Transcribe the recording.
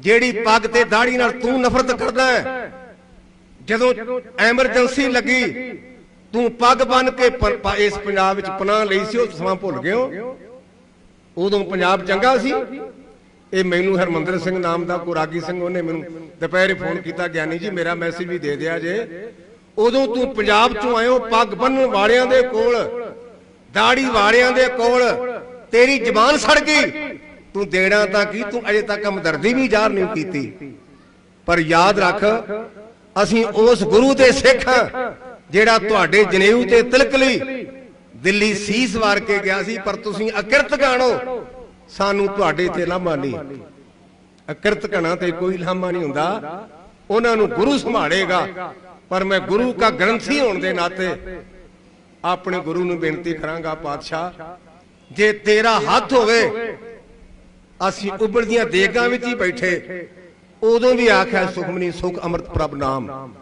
ਜਿਹੜੀ ਪੱਗ ਤੇ ਦਾੜੀ ਨਾਲ ਤੂੰ ਨਫ਼ਰਤ ਕਰਦਾ ਹੈ। ਜਦੋਂ ਐਮਰਜੈਂਸੀ ਲੱਗੀ ਤੂੰ ਪੱਗ ਬੰਨ ਕੇ ਇਸ ਪੰਜਾਬ ਵਿੱਚ ਪਨਾਹ ਲਈ ਸੀ ਉਹ ਸਮਾਂ ਭੁੱਲ ਗਏ ਹੋ। ਉਦੋਂ ਪੰਜਾਬ ਚੰਗਾ ਸੀ। ਇਹ ਮੈਨੂੰ ਹਰਮੰਦਰ ਸਿੰਘ ਨਾਮ ਦਾ ਕੋ ਰਾਗੀ ਸਿੰਘ ਉਹਨੇ ਮੈਨੂੰ ਦੁਪਹਿਰੇ ਫੋਨ ਕੀਤਾ ਗਿਆਨੀ ਜੀ ਮੇਰਾ ਮੈਸੇਜ ਵੀ ਦੇ ਦਿਆ ਜੇ। ਉਦੋਂ ਤੂੰ ਪੰਜਾਬ ਚੋਂ ਆਇਓ ਪੱਗ ਬੰਨਣ ਵਾਲਿਆਂ ਦੇ ਕੋਲ। ਦਾੜੀ ਵਾਲਿਆਂ ਦੇ ਕੋਲ। ਤੇਰੀ ਜ਼ਬਾਨ ਸੜ ਗਈ। ਤੂੰ ਦੇਣਾ ਤਾਂ ਕੀ? ਤੂੰ ਅਜੇ ਤੱਕ ਹਮਦਰਦੀ ਵੀ ਜ਼ਾਹਰ ਨਹੀਂ ਕੀਤੀ। ਪਰ ਯਾਦ ਰੱਖ, ਅਸੀਂ ਉਸ ਗੁਰੂ ਦੇ ਸਿੱਖ ਹਾਂ, ਜਿਹੜਾ ਤੁਹਾਡੇ ਜਨੇਊ ਤੇ ਤਿਲਕ ਲਈ ਦਿੱਲੀ ਸੀਸ ਵਾਰ ਕੇ ਗਿਆ ਸੀ। ਪਰ ਤੁਸੀਂ ਅਕਿਰਤ ਗਾਣੋ, ਸਾਨੂੰ ਤੁਹਾਡੇ ਤੇ ਲਾਮਾ ਨਹੀਂ। ਅਕਿਰਤ ਗਣਾ ਤੇ ਕੋਈ ਲਾਮਾ ਨਹੀਂ ਹੁੰਦਾ। ਉਹਨਾਂ ਨੂੰ ਗੁਰੂ ਸੰਭਾਲੇਗਾ। ਪਰ ਮੈਂ ਗੁਰੂ ਕਾ ਗ੍ਰੰਥੀ ਹੋਣ ਦੇ ਨਾਤੇ ਆਪਣੇ ਗੁਰੂ ਨੂੰ ਬੇਨਤੀ ਕਰਾਂਗਾ, ਪਾਤਸ਼ਾਹ, ਜੇ ਤੇਰਾ ਹੱਥ ਹੋਵੇ ਅਸੀਂ ਉਬਲਦੀਆਂ ਦੇਗਾਂ ਵਿੱਚ ਹੀ ਬੈਠੇ। ਉਦੋਂ ਵੀ ਆਖਿਆ ਸੁਖਮਨੀ ਸੁਖ ਅੰਮ੍ਰਿਤ ਪ੍ਰਭ ਨਾਮ।